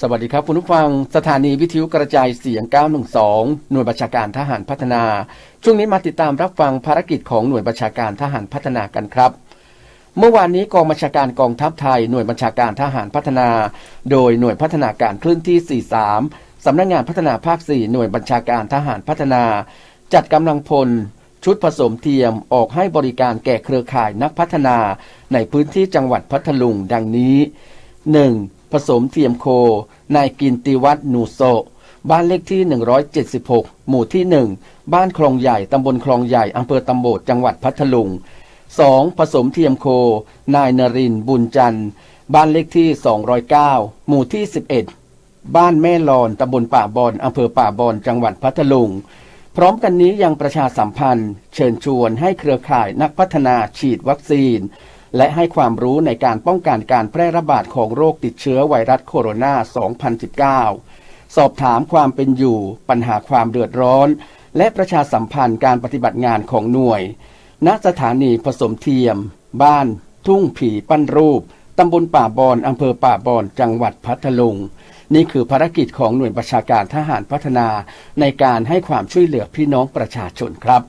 สวัสดีครับคุณผู้ฟังสถานีวิทยุกระจายเสียง 912 หน่วยบัญชาการทหารพัฒนา ช่วงนี้มาติดตามรับฟังภารกิจของหน่วยบัญชาการทหารพัฒนากันครับ เมื่อวานนี้กองบัญชาการกองทัพไทย หน่วยบัญชาการทหารพัฒนา โดยหน่วยพัฒนาการคลื่นที่ 43 สำนักงานพัฒนาภาค 4 หน่วยบัญชาการทหารพัฒนา จัดกำลังพล ชุดผสมเทียมออกให้บริการแก่เครือข่ายนักพัฒนา ในพื้นที่จังหวัดพัทลุงดังนี้ 1. ผสมเทียมโคนายกินติวัฒน์หนูโซ บ้านเลขที่ 176 หมู่ที่ 1 บ้านคลองใหญ่ตำบลคลองใหญ่อำเภอตำบดจังหวัดพัทลุง 2. ผสมเทียมโค นายนรินทร์บุญจันทร์ บ้านเลขที่ 209 หมู่ที่ 11 บ้านแม่ลอนตำบลป่าบอนอำเภอป่าบอนจังหวัดพัทลุง พร้อมกันนี้ยังประชาสัมพันธ์ เชิญชวนให้เครือข่ายนักพัฒนาฉีดวัคซีน และให้ความรู้ในการป้องกันการแพร่ระบาดของโรคติดเชื้อไวรัสโคโรนา 2019 สอบถามความเป็นอยู่ ปัญหาความเดือดร้อน และประชาสัมพันธ์การปฏิบัติงานของหน่วย ณ สถานีผสมเทียม บ้าน ทุ่งผีปั้นรูป ตำบลป่าบอนอำเภอป่าบอน จังหวัดพัทลุง นี่คือภารกิจของหน่วยประชาการทหารพัฒนาในการให้ความช่วยเหลือพี่น้องประชาชนครับ